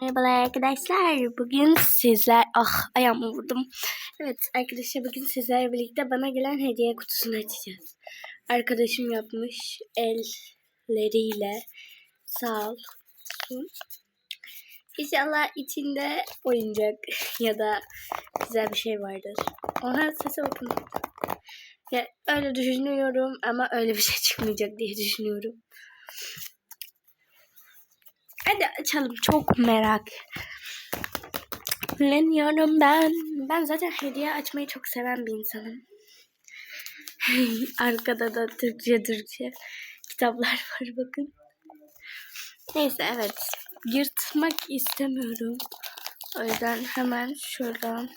Merhabalar arkadaşlar. Bugün sizler... Ah ayağımı vurdum. Evet arkadaşlar bugün sizlerle birlikte bana gelen hediye kutusunu açacağız. Arkadaşım yapmış elleriyle. Sağ olsun. İnşallah içinde oyuncak ya da güzel bir şey vardır. Oha sese bakın. Ya öyle düşünüyorum ama öyle bir şey çıkmayacak diye düşünüyorum. Hadi açalım. Çok merak. Leniyorum ben. Ben zaten hediye açmayı çok seven bir insanım. Arkada da Türkçe Türkçe kitaplar var bakın. Neyse evet. Yırtmak istemiyorum. O yüzden hemen şuradan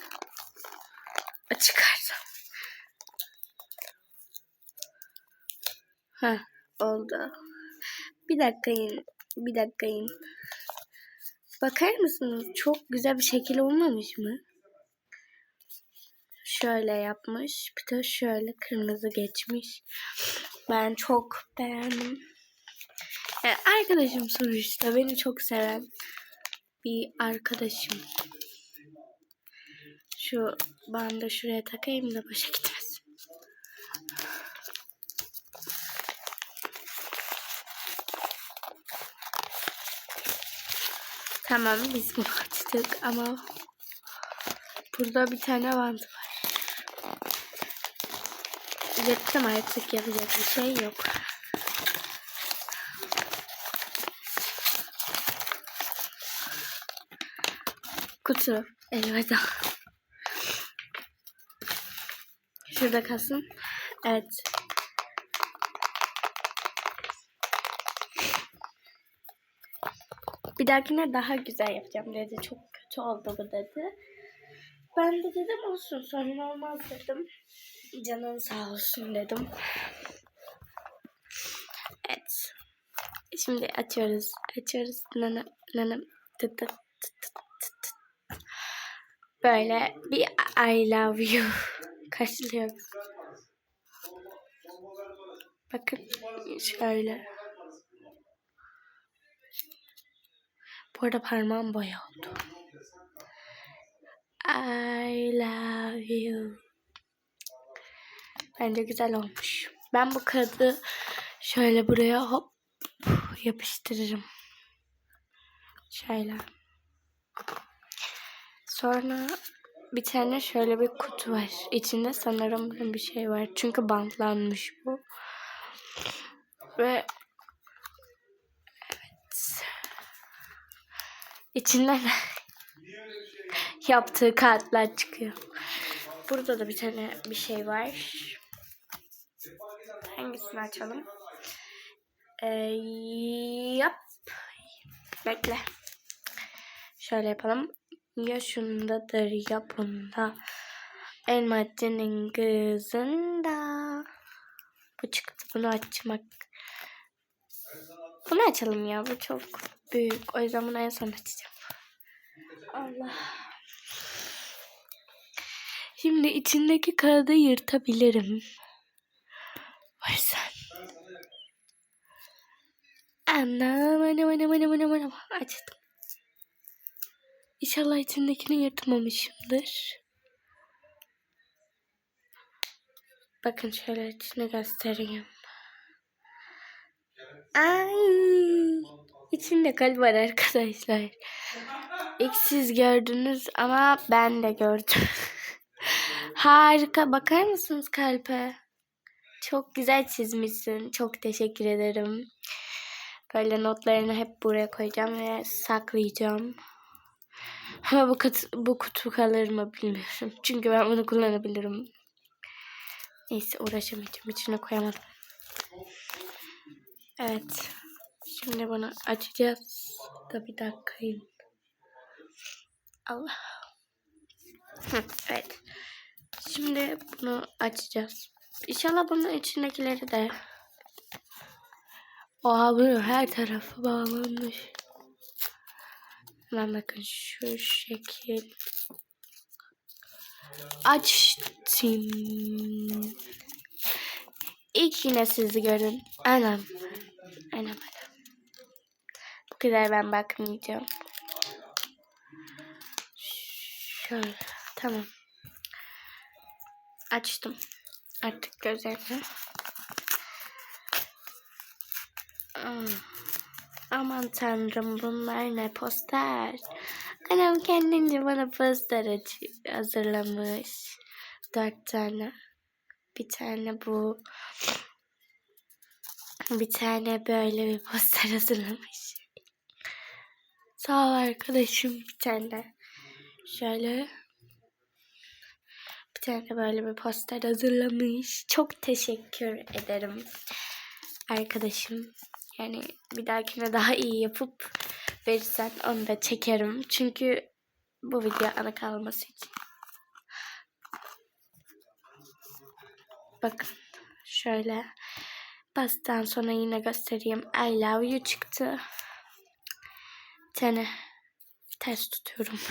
çıkarsam. Heh, oldu. Bir dakika in. Bir dakika in. Bakar mısınız? Çok güzel bir şekil olmamış mı? Şöyle yapmış. Bir de şöyle kırmızı geçmiş. Ben çok beğendim. Yani arkadaşım sonuçta beni çok seven bir arkadaşım. Şu bandı şuraya takayım da başa gitmesin. Tamam biz bunu açtık ama burada bir tane bant var. Ürettim artık yapacak bir şey yok. Kutu. Elveda. Şurada kalsın. Evet. Bir dahakine daha güzel yapacağım dedi. Çok kötü oldu bu dedi. Ben de dedim olsun sorun olmaz dedim. Canın sağ olsun dedim. Evet. Şimdi açıyoruz. Açıyoruz. Nana, nana. Böyle bir I love you karşılıyoruz. Bakın şöyle. Bu arada parmağım boya oldu. I love you. Bence güzel olmuş. Ben bu kağıdı şöyle buraya hop yapıştırırım. Şöyle. Sonra bir tane şöyle bir kutu var. İçinde sanırım bir şey var. Çünkü bantlanmış bu. Ve İçinden yaptığı kartlar çıkıyor. Burada da bir tane bir şey var. Hangisini açalım? Ee, yap. Bekle. Şöyle yapalım. Ya şundadır ya bunda. Elmacının kızında. Bu çıktı. Bunu açmak. Bunu açalım ya. Bu çok büyük. O yüzden bunu en son açacağım. Allah. Şimdi içindeki kağıdı yırtabilirim. O yüzden. Anam anam anam anam anam anam. Açtım. İnşallah içindekini yırtmamışımdır. Bakın şöyle içine göstereyim. İçinde kalp var arkadaşlar. İlk siz gördünüz ama ben de gördüm. Harika. Bakar mısınız kalpe? Çok güzel çizmişsin. Çok teşekkür ederim. Böyle notlarını hep buraya koyacağım ve saklayacağım. Ama bu kutu, bu kutu kalır mı bilmiyorum. Çünkü ben bunu kullanabilirim. Neyse uğraşamayacağım. İçine koyamadım. Evet. Şimdi bunu açacağız. Da bir dakikayım. Allah. Evet. Şimdi bunu açacağız. İnşallah bunun içindekileri de. Oha bunu her tarafı bağlanmış. Hemen bakın şu şekil. Açtım. İlk yine sizi görün. Anam. Anam anam. Kadar ben bakmayacağım. Şöyle. Tamam. Açtım. Artık gözlerini. Ah, Aman tanrım bunlar ne poster. Anam kendince bana poster hazırlamış. Dört tane. Bir tane bu. Bir tane böyle bir poster hazırlamış. Sağ ol arkadaşım bir tane. Şöyle bir tane böyle bir poster hazırlamış. Çok teşekkür ederim arkadaşım. Yani bir dahakine daha iyi yapıp verirsen onu da çekerim. Çünkü bu video ana kalması için. Bakın şöyle bastıktan sonra yine göstereyim. I love you çıktı. Tane ters tutuyorum.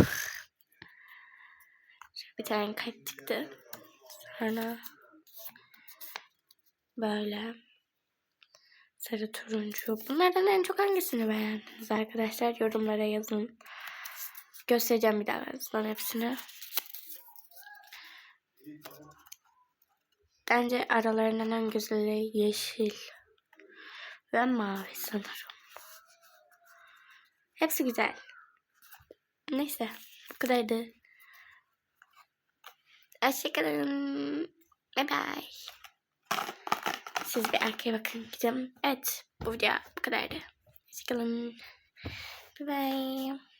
Bir tane kalp çıktı. Sonra böyle sarı turuncu. Bunlardan en çok hangisini beğendiniz arkadaşlar? Yorumlara yazın. Göstereceğim bir daha birazdan hepsini. Bence aralarından en güzeli yeşil ve mavi sanırım. Hepsi güzel. Neyse bu kadardı. Hoşçakalın. Bye bye. Siz bir arkaya bakın gideceğim. Evet bu video bu kadardı. Hoşçakalın. Bye bye.